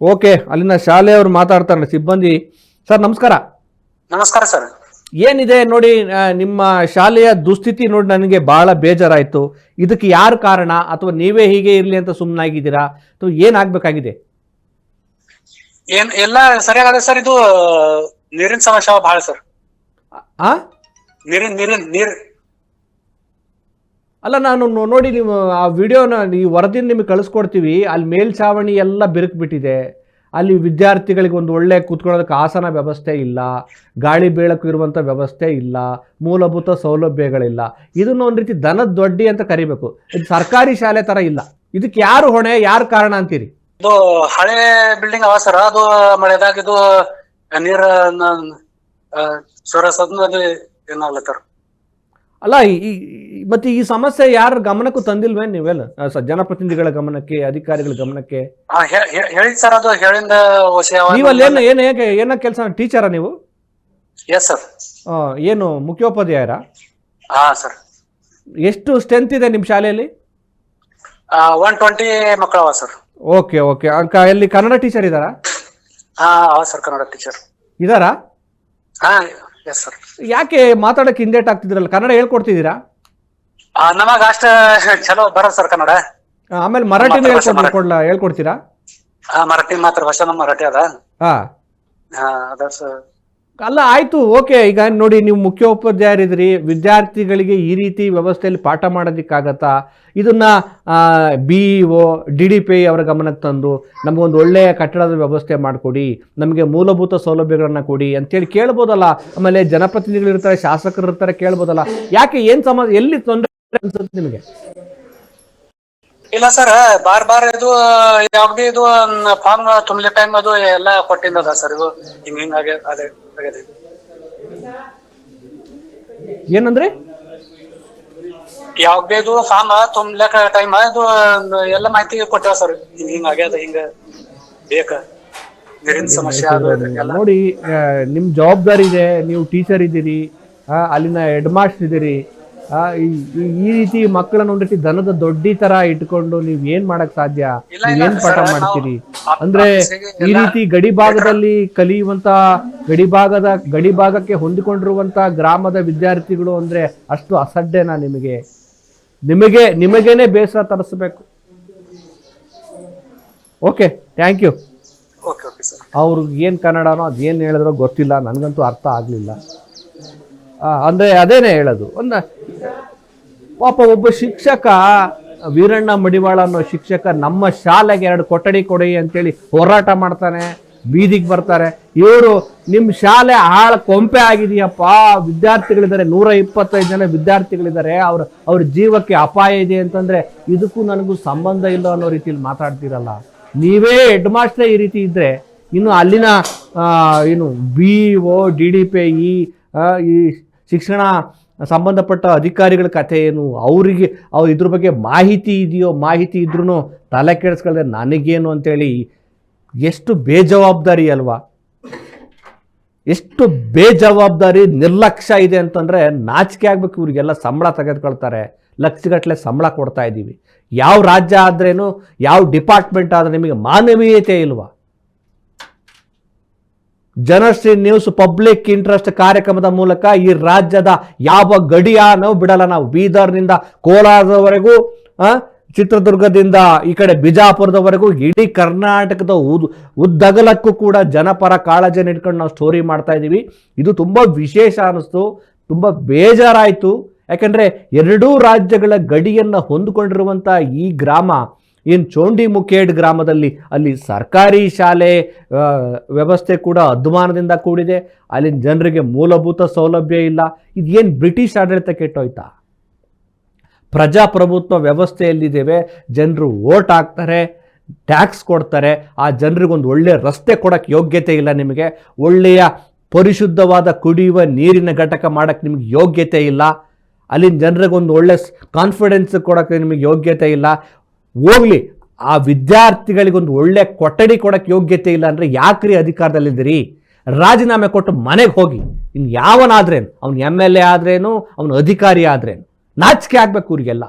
Okay ಅಲ್ಲಿನ ಶಾಲೆಯವರು ಮಾತಾಡ್ತಾರೆ ಸಿಬ್ಬಂದಿ. ಸರ್ ನಮಸ್ಕಾರ. ನಮಸ್ಕಾರ ಸರ್. ಏನಿದೆ ನೋಡಿ ನಿಮ್ಮ ಶಾಲೆಯ ದುಸ್ಥಿತಿ ನೋಡಿ ನನಗೆ ಬಹಳ ಬೇಜಾರಾಯಿತು. ಇದಕ್ಕೆ ಯಾರು ಕಾರಣ? ಅಥವಾ ನೀವೇ ಹೀಗೆ ಇರಲಿ ಅಂತ ಸುಮ್ಮನಾಗಿದ್ದೀರಾ ಅಥವಾ ಏನಾಗಬೇಕಾಗಿದೆ ಏನ್ ಎಲ್ಲ ಸರಿಯಾಗದ ಸರ್ ಇದು ನೀರಿನ ಸಮಸ್ಯೆ ಬಹಳ ಸರ್. ಆ? ನೀರಿನ ನೀರಿನ ನೀರ್ ಅಲ್ಲ, ನಾನು ನೋಡಿ ನೀವು ಆ ವಿಡಿಯೋನ ಈ ವರದಿನ ನಿಮಗೆ ಕಳಿಸ್ಕೊಡ್ತೀವಿ. ಅಲ್ಲಿ ಮೇಲ್ಛಾವಣಿ ಎಲ್ಲ ಬಿರುಕ್ಬಿಟ್ಟಿದೆ. ಅಲ್ಲಿ ವಿದ್ಯಾರ್ಥಿಗಳಿಗೆ ಒಂದು ಒಳ್ಳೆ ಕೂತ್ಕೊಳ್ಳೋದಕ್ಕೆ ಆಸನ ವ್ಯವಸ್ಥೆ ಇಲ್ಲ. ಗಾಳಿ ಬೀಳಕ್ಕೆ ಇರುವಂಥ ವ್ಯವಸ್ಥೆ ಇಲ್ಲ. ಮೂಲಭೂತ ಸೌಲಭ್ಯಗಳಿಲ್ಲ. ಇದನ್ನು ಒಂದು ರೀತಿ ದನದ ದೊಡ್ಡಿ ಅಂತ ಕರಿಬೇಕು. ಇದು ಸರ್ಕಾರಿ ಶಾಲೆ ಥರ ಇಲ್ಲ. ಇದಕ್ಕೆ ಯಾರು ಹೊಣೆ, ಯಾರು ಕಾರಣ ಅಂತೀರಿ? ಇದು ಹಳೆ ಬಿಲ್ಡಿಂಗ್ ಅವ ಸರ್ ಅದು ಮಳೆದಾಗ ಇದು ನೀರ್ ಸೊರಸದ್ ಅದು ಏನಾಗ್ಲತ್ತಾರ ಅಲ್ಲ ಈ- ಮತ್ತೆ ಈ ಸಮಸ್ಯೆ ಯಾರ ಗಮನಕ್ಕೂ ತಂದಿಲ್ವೇ ನೀವೆಲ್ಲ? ಜನಪ್ರತಿನಿಧಿಗಳ ಗಮನಕ್ಕೆ ಅಧಿಕಾರಿಗಳ ಗಮನಕ್ಕೆ? ಹೇಳಿ ಸರ್ ಅದು ಹೇಳಿಂದ ನೀವಲ್ಲಿ ಏನು ಏನು ಹೇಗೆ ಏನ ಕೆಲಸ ಟೀಚರಾ ನೀವು? ಎಸ್ ಸರ್ ಏನು ಮುಖ್ಯೋಪಾಧ್ಯಾಯರ? ಹಾ ಸರ್ ಎಷ್ಟು ಸ್ಟ್ರೆಂತ್ ಇದೆ ನಿಮ್ಮ ಶಾಲೆಯಲ್ಲಿ? ಒನ್ ಟ್ವೆಂಟಿ ಮಕ್ಕಳು ಅವ ಸರ್ ಓಕೆ ಓಕೆ. ಅಂಕ ಎಲ್ಲಿ ಕನ್ನಡ ಟೀಚರ್ ಇದಾರಾ ಹಾ ಸರ್ ಕನ್ನಡ ಟೀಚರ್. ಇದ್ದಾರಾ ಹಾ ಯಾಕೆ ಮಾತಾಡಕ್ಕೆ ಹಿಂದೇಟ್ ಆಗ್ತಿದ್ರಲ್ಲ? ಕನ್ನಡ ಹೇಳ್ಕೊಡ್ತಿದ್ದೀರಾ? ನಮಗ ಅಷ್ಟ ಚಲೋ ಬರ ಸರ್ ಕನ್ನಡ. ಆಮೇಲೆ ಮರಾಠಿ. ಕೊಡ್ಲಾ ಹೇಳ್ಕೊಡ್ತೀರಾ? ಆ ಮರಾಠಿ ಮಾತ್ರ ಭಾಷೆ ನಮ್ಮ ಮರಾಠಿ ಅದ. ಹಾ. ಹಾ ಅದ ಸರ್ ಅಲ್ಲ, ಆಯ್ತು, ಓಕೆ. ಈಗ ನೋಡಿ, ನೀವು ಮುಖ್ಯೋಪಾಧ್ಯಾಯರಿದ್ರಿ, ವಿದ್ಯಾರ್ಥಿಗಳಿಗೆ ಈ ರೀತಿ ವ್ಯವಸ್ಥೆಯಲ್ಲಿ ಪಾಠ ಮಾಡೋದಕ್ಕಾಗತ್ತಾ? ಇದನ್ನ B O, D D P ಅವರ ಗಮನಕ್ಕೆ ತಂದು ನಮಗೊಂದು ಒಳ್ಳೆಯ ಕಟ್ಟಡದ ವ್ಯವಸ್ಥೆ ಮಾಡಿಕೊಡಿ, ನಮಗೆ ಮೂಲಭೂತ ಸೌಲಭ್ಯಗಳನ್ನು ಕೊಡಿ ಅಂತೇಳಿ ಕೇಳ್ಬೋದಲ್ಲ. ಆಮೇಲೆ ಜನಪ್ರತಿನಿಧಿಗಳಿರ್ತಾರೆ ಶಾಸಕರು ಇರ್ತಾರೆ ಕೇಳ್ಬೋದಲ್ಲ. ಯಾಕೆ, ಏನು ಸಮಸ್ಯೆ ಎಲ್ಲಿ ತೊಂದರೆ ಅನ್ಸುತ್ತೆ ನಿಮಗೆ? ಇಲ್ಲ ಸರ್ ಬಾರ್ ಬಾರ್ ಇದು ಯಾವ್ದು ಇದು ಫಾರ್ಮ್ ತುಂಬಲಿ ಟೈಮ್ ಅದು ಎಲ್ಲ ಕೊಟ್ಟಿಂದ ಸರ್ ಇದು. ಹಿಂಗ್ ಹಿಂಗ್ ಆಗ ಅದೇ ಆಗಿದೆ. ಏನಂದ್ರೆ? ಯಾವಾಗ ಇದು ಫಾರ್ಮ್ ತುಂಬಲಕ ಟೈಮ್ ಅದು ಎಲ್ಲ ಮಾಹಿತಿ ಕೊಟ್ಟೇವ ಸರ್. ಹಿಂಗ್ ಹಿಂಗ್ ಆಗ್ಯದ ಹಿಂಗ ಬೇಕ. ನೀರಿನ ಸಮಸ್ಯೆ ನೋಡಿ ನಿಮ್ ಜವಾಬ್ದಾರಿ ಇದೆ ನೀವು ಟೀಚರ್ ಇದ್ದೀರಿ ಅಲ್ಲಿನ ಹೆಡ್ ಮಾಸ್ಟರ್ ಇದ್ದೀರಿ. ಈ- ರೀತಿ ಮಕ್ಕಳನ್ನ ಒಂದ್ ರೀತಿ ದನದ ದೊಡ್ಡಿ ತರ ಇಟ್ಕೊಂಡು ನೀವ್ ಏನ್ ಮಾಡಕ್ ಸಾಧ್ಯ? ಏನ್ ಪಾಠ ಮಾಡ್ತೀರಿ? ಅಂದ್ರೆ ಈ ರೀತಿ ಗಡಿ ಭಾಗದಲ್ಲಿ ಕಲಿಯುವಂತ ಗಡಿ ಭಾಗದ ಗಡಿ ಭಾಗಕ್ಕೆ ಹೊಂದಿಕೊಂಡಿರುವಂತ ಗ್ರಾಮದ ವಿದ್ಯಾರ್ಥಿಗಳು ಅಂದ್ರೆ ಅಷ್ಟು ಅಸಡ್ಡೆನಾ ನಿಮಗೆ? ನಿಮಗೆ ನಿಮಗೇನೆ ಬೇಸರ ತರಿಸ್ಬೇಕು. ಓಕೆ ಥ್ಯಾಂಕ್ ಯು ಅವ್ರಿಗೆ ಏನು ಕನ್ನಡನೋ ಅದು ಏನು ಹೇಳಿದ್ರೋ ಗೊತ್ತಿಲ್ಲ ನನಗಂತೂ ಅರ್ಥ ಆಗಲಿಲ್ಲ. ಅಂದರೆ ಅದೇನೇ ಹೇಳೋದು? ಒಂದು, ಪಾಪ ಒಬ್ಬ ಶಿಕ್ಷಕ, ವೀರಣ್ಣ ಮಡಿವಾಳ ಅನ್ನೋ ಶಿಕ್ಷಕ ನಮ್ಮ ಶಾಲೆಗೆ ಎರಡು ಕೊಠಡಿ ಕೊಡಿ ಅಂತೇಳಿ ಹೋರಾಟ ಮಾಡ್ತಾನೆ, ಬೀದಿಗೆ ಬರ್ತಾರೆ. ಇವರು ನಿಮ್ಮ ಶಾಲೆ ಹಾಳ ಕೊಂಪೆ ಆಗಿದೆಯಪ್ಪ, ವಿದ್ಯಾರ್ಥಿಗಳಿದ್ದಾರೆ, ನೂರ ಇಪ್ಪತ್ತೈದು ಜನ ವಿದ್ಯಾರ್ಥಿಗಳಿದ್ದಾರೆ, ಅವ್ರ ಅವ್ರ ಜೀವಕ್ಕೆ ಅಪಾಯ ಇದೆ ಅಂತಂದರೆ ಇದಕ್ಕೂ ನನಗೂ ಸಂಬಂಧ ಇಲ್ಲ ಅನ್ನೋ ರೀತಿಯಲ್ಲಿ ಮಾತಾಡ್ತೀರಲ್ಲ. ನೀವೇ ಹೆಡ್ ಮಾಸ್ಟರ್ ಈ ರೀತಿ ಇದ್ದರೆ ಇನ್ನು ಅಲ್ಲಿನ ಏನು B O D D P I ಶಿಕ್ಷಣ ಸಂಬಂಧಪಟ್ಟ ಅಧಿಕಾರಿಗಳ ಕಥೆ ಏನು ಅವರಿಗೆ ಅವ್ರು ಇದ್ರ ಬಗ್ಗೆ ಮಾಹಿತಿ ಇದೆಯೋ, ಮಾಹಿತಿ ಇದ್ರೂ ತಲೆ ಕೆಡಿಸ್ಕೊಳ್ಳದೆ ನನಗೇನು ಅಂತೇಳಿ ಎಷ್ಟು ಬೇಜವಾಬ್ದಾರಿ ಅಲ್ವಾ? ಎಷ್ಟು ಬೇಜವಾಬ್ದಾರಿ, ನಿರ್ಲಕ್ಷ್ಯ ಇದೆ ಅಂತಂದರೆ ನಾಚಿಕೆ ಆಗಬೇಕು ಇವರಿಗೆಲ್ಲ ಸಂಬಳ ತೆಗೆದುಕೊಳ್ತಾರೆ. ಲಕ್ಷಗಟ್ಟಲೆ ಸಂಬಳ ಕೊಡ್ತಾ ಇದ್ದೀವಿ ಯಾವ ರಾಜ್ಯ ಆದ್ರೇನು, ಯಾವ ಡಿಪಾರ್ಟ್ಮೆಂಟ್ ಆದರೆ ನಿಮಗೆ ಮಾನವೀಯತೆ ಇಲ್ವಾ? ಜನಶ್ರೀ ನ್ಯೂಸ್ ಪಬ್ಲಿಕ್ ಇಂಟ್ರೆಸ್ಟ್ ಕಾರ್ಯಕ್ರಮದ ಮೂಲಕ ಈ ರಾಜ್ಯದ ಯಾವ ಗಡಿಯಾನೂ ಬಿಡಲ್ಲ. ನಾವು ಬೀದರ್ನಿಂದ ಕೋಲಾರದವರೆಗೂ ಚಿತ್ರದುರ್ಗದಿಂದ ಈ ಕಡೆ ಬಿಜಾಪುರದವರೆಗೂ, ಇಡೀ ಕರ್ನಾಟಕದ ಉದ್, ಉದ್ದಗಲಕ್ಕೂ ಕೂಡ ಜನಪರ ಕಾಳಜಿ ಇಟ್ಕೊಂಡು ನಾವು ಸ್ಟೋರಿ ಮಾಡ್ತಾ ಇದ್ದೀವಿ. ಇದು ತುಂಬ ವಿಶೇಷ ಅನ್ನಿಸ್ತು ತುಂಬ ಬೇಜಾರಾಯಿತು. ಯಾಕೆಂದರೆ ಎರಡೂ ರಾಜ್ಯಗಳ ಗಡಿಯನ್ನು ಹೊಂದಿಕೊಂಡಿರುವಂಥ ಈ ಗ್ರಾಮ ಏನು ಚೋಂಡಿ ಮುಖೇಡ್ ಗ್ರಾಮದಲ್ಲಿ ಅಲ್ಲಿ ಸರ್ಕಾರಿ ಶಾಲೆ ವ್ಯವಸ್ಥೆ ಕೂಡ ಅಧ್ವಾನದಿಂದ ಕೂಡಿದೆ. ಅಲ್ಲಿನ ಜನರಿಗೆ ಮೂಲಭೂತ ಸೌಲಭ್ಯ ಇಲ್ಲ. ಇದೇನು ಬ್ರಿಟಿಷ್ ಆಡಳಿತ ಕೆಟ್ಟೋಯ್ತಾ? ಪ್ರಜಾಪ್ರಭುತ್ವ ವ್ಯವಸ್ಥೆಯಲ್ಲಿದ್ದೇವೆ. ಜನರು ಓಟ್ ಹಾಕ್ತಾರೆ, ಟ್ಯಾಕ್ಸ್ ಕೊಡ್ತಾರೆ. ಆ ಜನರಿಗೊಂದು ಒಳ್ಳೆಯ ರಸ್ತೆ ಕೊಡೋಕ್ಕೆ ಯೋಗ್ಯತೆ ಇಲ್ಲ ನಿಮಗೆ. ಒಳ್ಳೆಯ ಪರಿಶುದ್ಧವಾದ ಕುಡಿಯುವ ನೀರಿನ ಘಟಕ ಮಾಡೋಕ್ಕೆ ನಿಮಗೆ ಯೋಗ್ಯತೆ ಇಲ್ಲ. ಅಲ್ಲಿನ ಜನರಿಗೊಂದು ಒಳ್ಳೆ ಕಾನ್ಫಿಡೆನ್ಸ್ ಕೊಡೋಕ್ಕೆ ನಿಮಗೆ ಯೋಗ್ಯತೆ ಇಲ್ಲ. ಹೋಗ್ಲಿ, ಆ ವಿದ್ಯಾರ್ಥಿಗಳಿಗೊಂದು ಒಳ್ಳೆ ಕೊಠಡಿ ಕೊಡೋಕ್ಕೆ ಯೋಗ್ಯತೆ ಇಲ್ಲ ಅಂದರೆ ಯಾಕ್ರಿ ಅಧಿಕಾರದಲ್ಲಿದ್ದೀರಿ? ರಾಜೀನಾಮೆ ಕೊಟ್ಟು ಮನೆಗೆ ಹೋಗಿ ಇನ್ನು ಯಾವನಾದ್ರೇನು, ಅವ್ನು ಎಂ ಎಲ್ ಎ ಆದ್ರೇನು, ಅವನು ಅಧಿಕಾರಿ ಆದ್ರೇನು, ನಾಚಿಕೆ ಆಗಬೇಕು ಇವ್ರಿಗೆಲ್ಲ.